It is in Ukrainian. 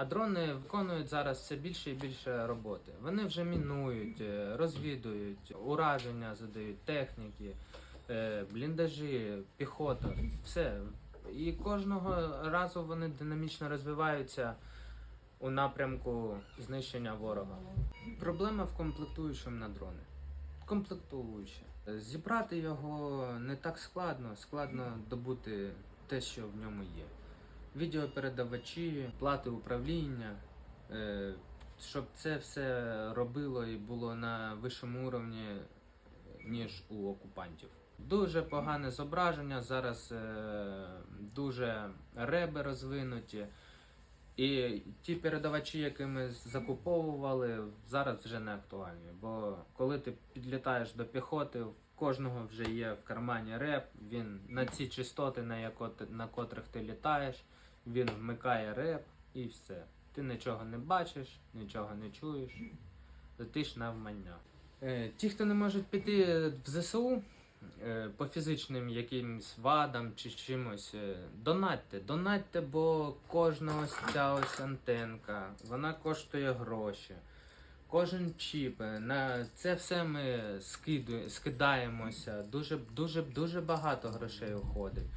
А дрони виконують зараз все більше і більше роботи. Вони вже мінують, е, розвідують, ураження задають, техніки, е, бліндажі, піхота, все. І кожного разу вони динамічно розвиваються у напрямку знищення ворога. Проблема в комплектуючому на дрони. Комплектуюче. Зібрати його не так складно, складно добути те, що в ньому є. Відеопередавачі, плати управління, е, щоб це все робило і було на вищому уровні, ніж у окупантів. Дуже погане зображення, зараз е, дуже реби розвинуті. І ті передавачі, які ми закуповували, зараз вже не актуальні. Бо коли ти підлітаєш до піхоти, в кожного вже є в кармані реп, він на ці частоти, на, яко, на котрих ти літаєш, він вмикає реп і все. Ти нічого не бачиш, нічого не чуєш, летиш навмання. Е, ті, хто не можуть піти в ЗСУ, е, по фізичним якимсь вадам чи чимось, е, донатьте, донатьте, бо кожна ось ця ось антенка, вона коштує гроші. Кожен чіп, на це все ми скидаємося. Дуже, дуже, дуже багато грошей уходить.